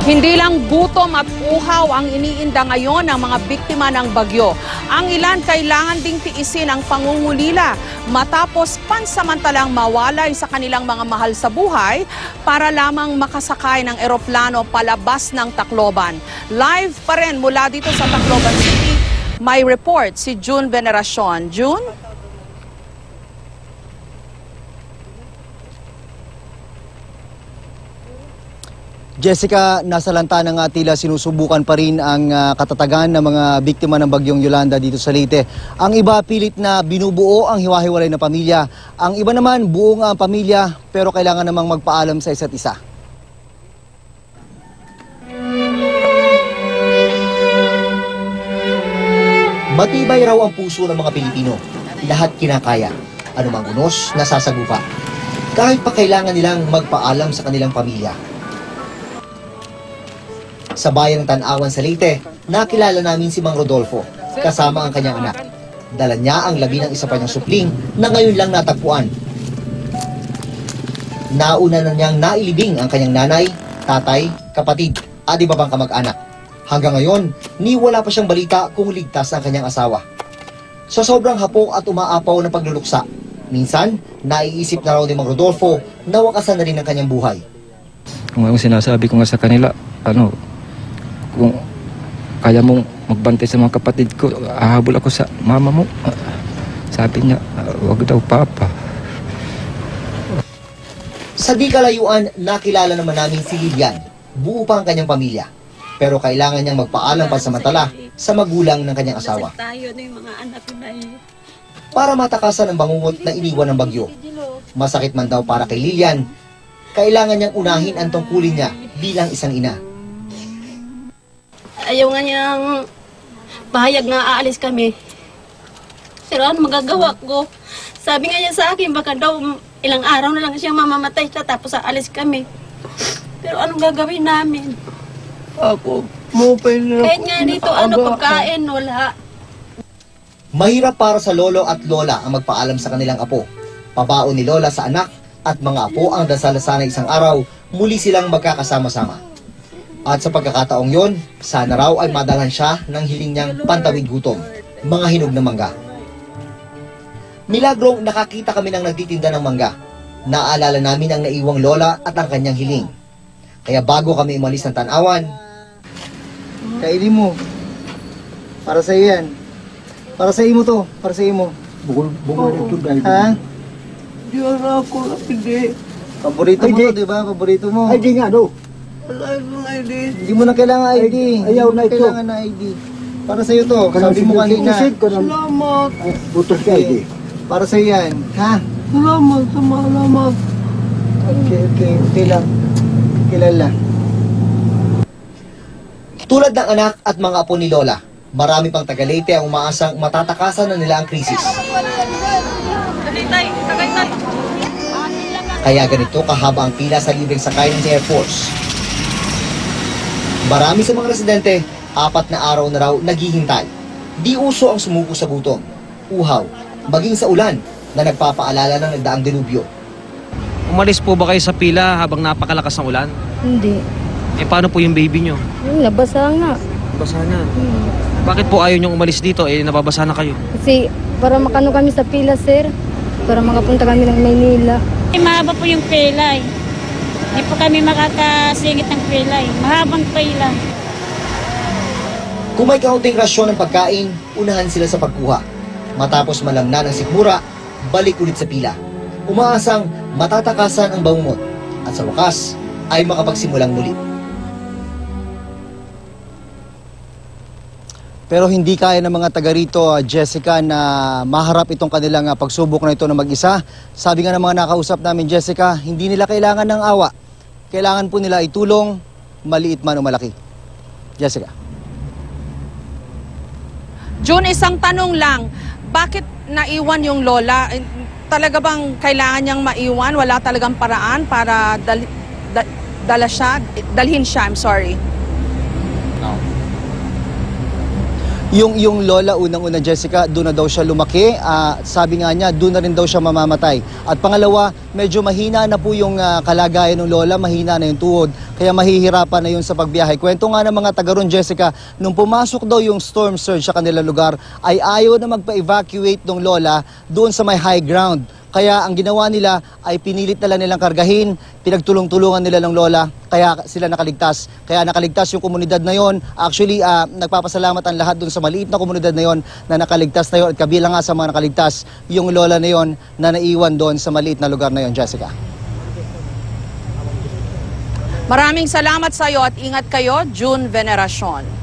Hindi lang gutom at uhaw ang iniinda ngayon ng mga biktima ng bagyo. Ang ilan kailangan ding tiisin ang pangungulila matapos pansamantalang mawalay sa kanilang mga mahal sa buhay para lamang makasakay ng eroplano palabas ng Tacloban. Live pa rin mula dito sa Tacloban City, may report si June Veneracion. June? Jessica, nasa lanta ng uh, tila sinusubukan pa rin ang ah, katatagan ng mga biktima ng bagyong Yolanda dito sa Leyte. Ang iba pilit na binubuo ang hiwa-hiwalay na pamilya. Ang iba naman buo nga ang pamilya pero kailangan namang magpaalam sa isa't isa. Matibay raw ang puso ng mga Pilipino. Lahat kinakaya. Anumang unos, nasasagupa. Kahit pa kailangan nilang magpaalam sa kanilang pamilya. Sa bayang Tanawan sa Leyte, nakilala namin si Mang Rodolfo, kasama ang kanyang anak. Dala niya ang labi ng isa pa niyang supling na ngayon lang natagpuan. Nauna na niyang nailibing ang kanyang nanay, tatay, kapatid, at iba pang kamag-anak. Hanggang ngayon, ni wala pa siyang balita kung ligtas ang kanyang asawa. Sa sobrang hapok at umaapaw na pagluluksa, minsan, naiisip na raw ni Mang Rodolfo na wakasan na rin ang kanyang buhay. Kung ang sinasabi ko nga sa kanila, ano, kung kaya mong magbantay sa mga kapatid ko, ahabol ako sa mama mo. Sabi niya, "Ah, wag daw papa. Sa di kalayuan, nakilala naman namin si Lilian. Buo pa ang kanyang pamilya. Pero kailangan niyang magpaalam pansamantala sa magulang ng kanyang asawa Tayo yung mga anak na para matakasan ang bangungot na iniwan ng bagyo. Masakit man daw para kay Lilian, kailangan niyang unahin ang tungkulin niya bilang isang ina. Ayaw nga niyang pahayag na aalis kami. Pero ano magagawa ko? Sabi nga niya sa akin, baka daw ilang araw na lang siyang mamamatay siya tapos aalis kami. Pero anong gagawin namin? Ako, mupay na Kahit nga dito, ano, pagkain, wala. Mahirap para sa lolo at lola ang magpaalam sa kanilang apo. Pabaon ni lola sa anak at mga apo ang dasal na sana isang araw muli silang magkakasama-sama. At sa pagkakataong yon, sana raw ay madalan siya ng hiling niyang pantawid gutom, mga hinog na mangga. Milagrong nakakita kami ng nagtitinda ng mangga. Naalala namin ang naiwang lola at ang kanyang hiling. Kaya bago kami umalis ng tanawan, Kainin mo. Para sa yan. Para sa imo to. Para sa imo. Bukol, bukol ito dahil. Ha? Di na ako, hindi. Paborito mo di. to, di ba? Paborito mo. Ay, di nga, do. Wala akong ID. Hindi mo na kailangan ID. ayaw na ito. Kailangan na ID. Para sa iyo to. Sabi mo kanina. Salamat. Butos ka ID. Para sa yan. Ha? Salamat, salamat. Okay, okay. Okay lang. Kilala. Tulad ng anak at mga apo ni Lola, marami pang taga-Leyte ang umaasang matatakasan na nila ang krisis. Kaya ganito kahaba ang pila sa libreng sakay ng Air Force. Marami sa mga residente, apat na araw na raw naghihintay. Di uso ang sumuko sa gutom, uhaw, maging sa ulan na nagpapaalala ng nagdaang delubyo. Umalis po ba kayo sa pila habang napakalakas ng ulan? Hindi. Eh paano po yung baby nyo? Yung nabasa nga. Basa na. Hmm. Bakit po ayaw nyo umalis dito? Eh nababasa na kayo. Kasi para makano kami sa pila, sir. Para makapunta kami ng Maynila. Eh, Mahaba po yung pilay. Hindi po kami makakasingit ng pilay. Mahabang pila. Kung may kaunting rasyon ng pagkain, unahan sila sa pagkuha. Matapos malamnan ang sikmura, balik ulit sa pila. Umaasang matatakasan ang bangungot at sa wakas ay makapagsimulang muli. Pero hindi kaya ng mga taga rito, ah, Jessica, na maharap itong kanilang ah, pagsubok na ito na mag-isa. Sabi nga ng mga nakausap namin, Jessica, hindi nila kailangan ng awa. Kailangan po nila itulong, maliit man o malaki. Jessica. June, isang tanong lang. Bakit naiwan yung lola? Eh, Talaga bang kailangan niyang maiwan? Wala talagang paraan para dal, da, dala siya, dalhin siya, I'm sorry. Yung, yung lola, unang-una Jessica, doon na daw siya lumaki. Ah, sabi nga niya, doon na rin daw siya mamamatay. At pangalawa, medyo mahina na po yung ah, kalagayan ng lola, mahina na yung tuhod. Kaya mahihirapan na yun sa pagbiyahe. Kwento nga ng mga taga ron, Jessica, nung pumasok daw yung storm surge sa kanilang lugar, ay ayaw na magpa-evacuate ng lola doon sa may high ground. Kaya ang ginawa nila ay pinilit na lang nilang kargahin, pinagtulong-tulungan nila ng lola, kaya sila nakaligtas. Kaya nakaligtas yung komunidad na yon. Actually, ah, nagpapasalamat ang lahat dun sa maliit na komunidad na yon na nakaligtas na yon. At kabilang nga sa mga nakaligtas, yung lola na yon na naiwan doon sa maliit na lugar na yon, Jessica. Maraming salamat sa iyo at ingat kayo, June Veneracion.